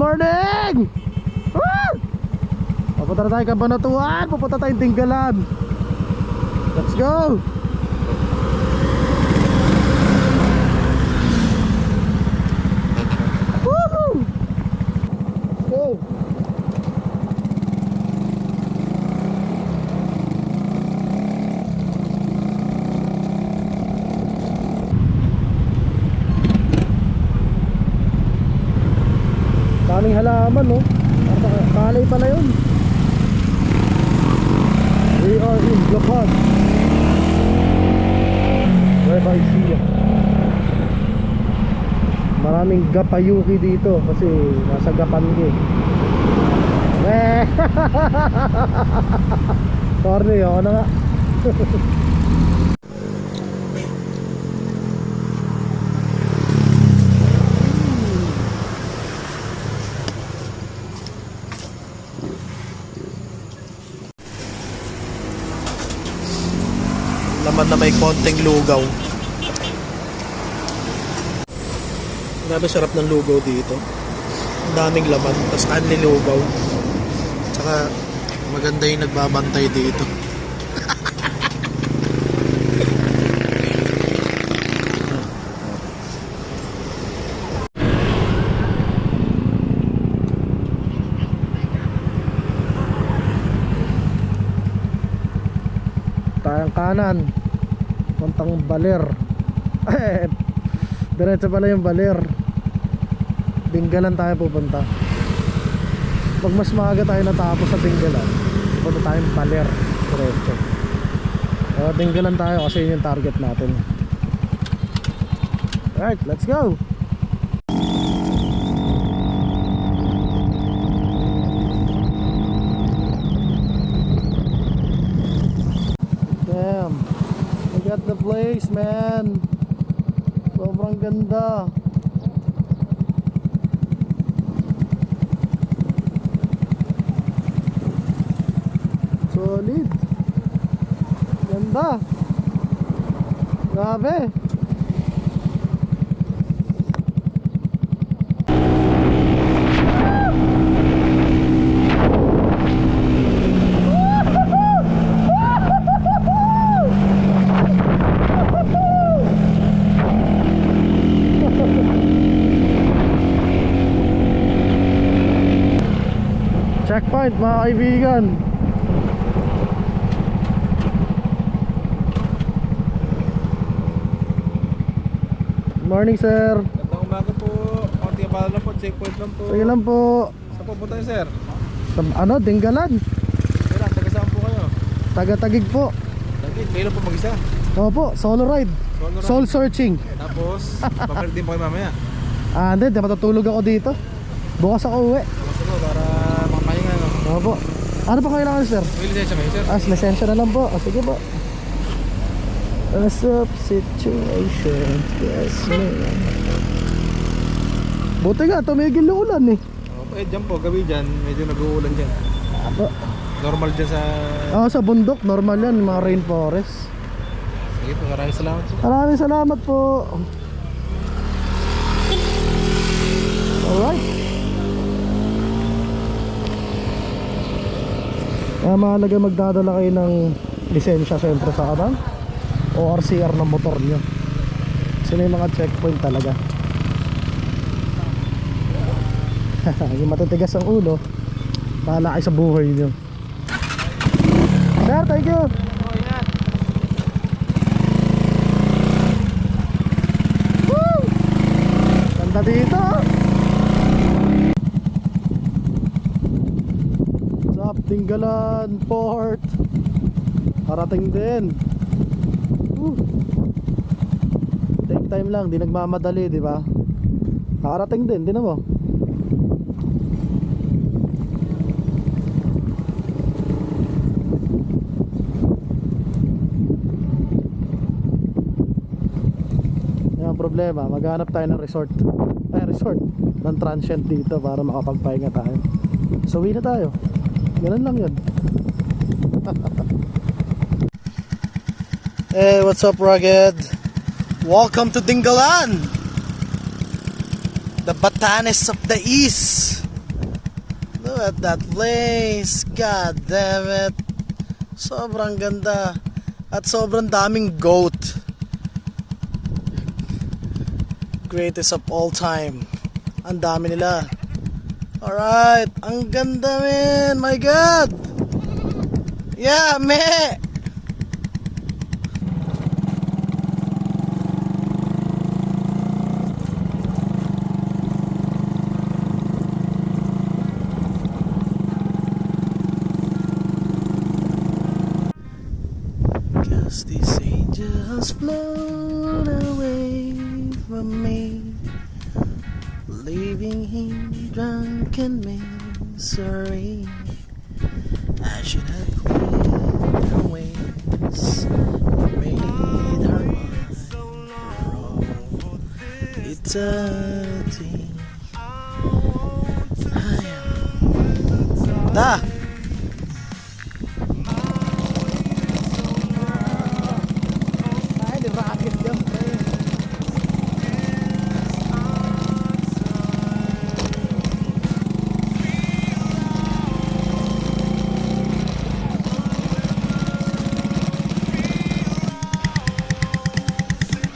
morning! Woo! Papunta na tayo Kabanatuan, pupunta tayong Tinggalan. Let's go! Woohoo! Let's go! Daming halaman, no? Palay pala yun. We are in. Where I see Maraming gapayuki dito kasi nasa Gapan eh. Eh! Sorry, ako na nga. Laman na may konting lugaw. Grabe sarap ng lugaw dito. Ang daming laman, tapos anli lugaw. Tsaka maganda yung nagbabantay dito. Tayang kanan. Puntang baler. Diretso pala yung baler. Binggalan tayo pupunta. Pag mas maaga tayo natapos sa Binggalan punta tayong baler. Diretso. Uh, Binggalan tayo kasi yun yung target natin. Alright let's go Damn. Look at the place, man. Sobrang ganda. Solid. Ganda. Grabe. Checkpoint mga kaibigan. Morning sir. Magandang umaga po. Konti pa lang po. Checkpoint lang po. Sige lang po. Saan po punta sir? Sa, ano, Dinggalan. Sir, taga saan po kayo? Taga-tagig po. Lagi, kayo lang po mag-isa. Opo, solo ride. Solo ride. Soul searching. Tapos, babalik din po kayo mamaya. Ah, hindi, di matutulog ako dito. Bukas ako uwi. Tapos po, para? Opo. Ano pa kailangan sir? May lisensya kayo, sir? Ah, lisensya na lang po. Ah, sige po. What's up situation? Yes, man. Buti nga, tumigil yung ulan eh. Oh, eh, dyan po, gabi dyan. Medyo nag-uulan dyan. Apo. Normal dyan sa... Ah, sa bundok, normal yan, mga rainforest. Sige po, maraming salamat po. Maraming salamat po. Alright. Kaya mahalaga magdadala kayo ng lisensya syempre sa kanang ORCR ng motor nyo. Kasi may mga checkpoint talaga. yung matitigas ang ulo, bahala kayo sa buhay nyo. Sir, thank you. Woo! Ganda dito ah. What's up, Tinggalan Port Parating din Woo. Take time lang, di nagmamadali, di ba? Nakarating din, di na mo Yan problema, maghanap tayo ng resort. Ay, resort ng transient dito para makapagpahinga tayo. So, uwi na tayo. Ganun lang yun. hey, what's up, Rugged? Welcome to Dingalan! The Batanes of the East! Look at that place. God damn it. Sobrang ganda. At sobrang daming goat. Greatest of all time. Ang dami nila. Alright. Ang ganda, man. My God. Yeah, me. Cause these angels float away from me, leaving him drunken misery. I should have cleared her ways, made her. I am. Da!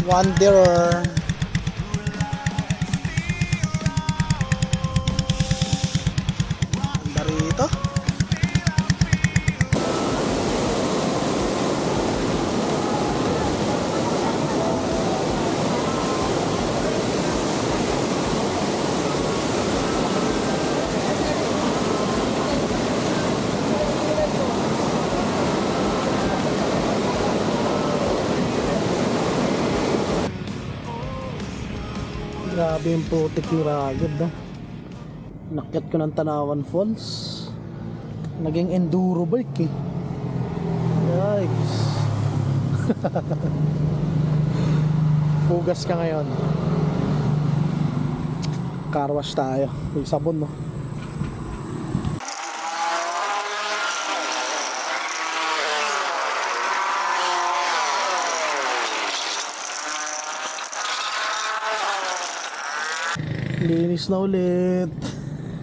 Wanderer. Ganda Grabe yung putik ni Ragod, no? Nakyat ko ng Tanawan Falls. Naging enduro bike, eh. Yikes. Hugas ka ngayon. Car wash tayo. May sabon, no? Linis na ulit.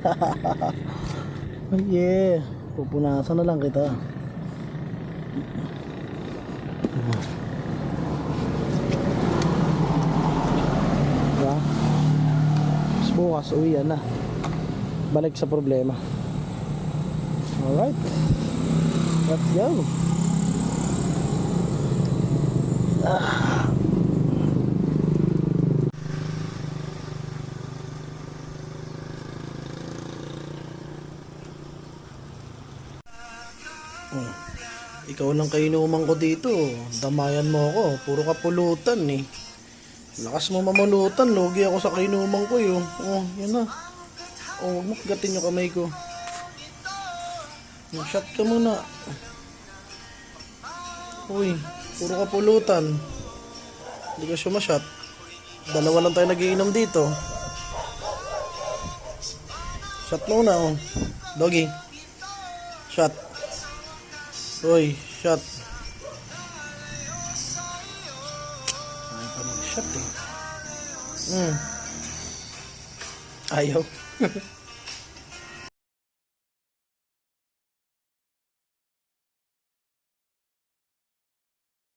oh yeah. Pupunasan na lang kita. Diba? Tapos bukas uwi na. Balik sa problema. Alright. Let's go. Oh. Ikaw lang kainuman ko dito. Damayan mo ako. Puro kapulutan eh. Lakas mo mamulutan. Logi ako sa kainuman ko yun. Oh, yan na. Oh, huwag mo kagatin yung kamay ko. Shot ka muna. Uy, puro kapulutan. Hindi ka sumasyat. Dalawa lang tayo nagiinom dito. Shot muna oh. Doggy. Shot. Uy, shot. Ay pa mag-shot eh. Mm. Ayaw.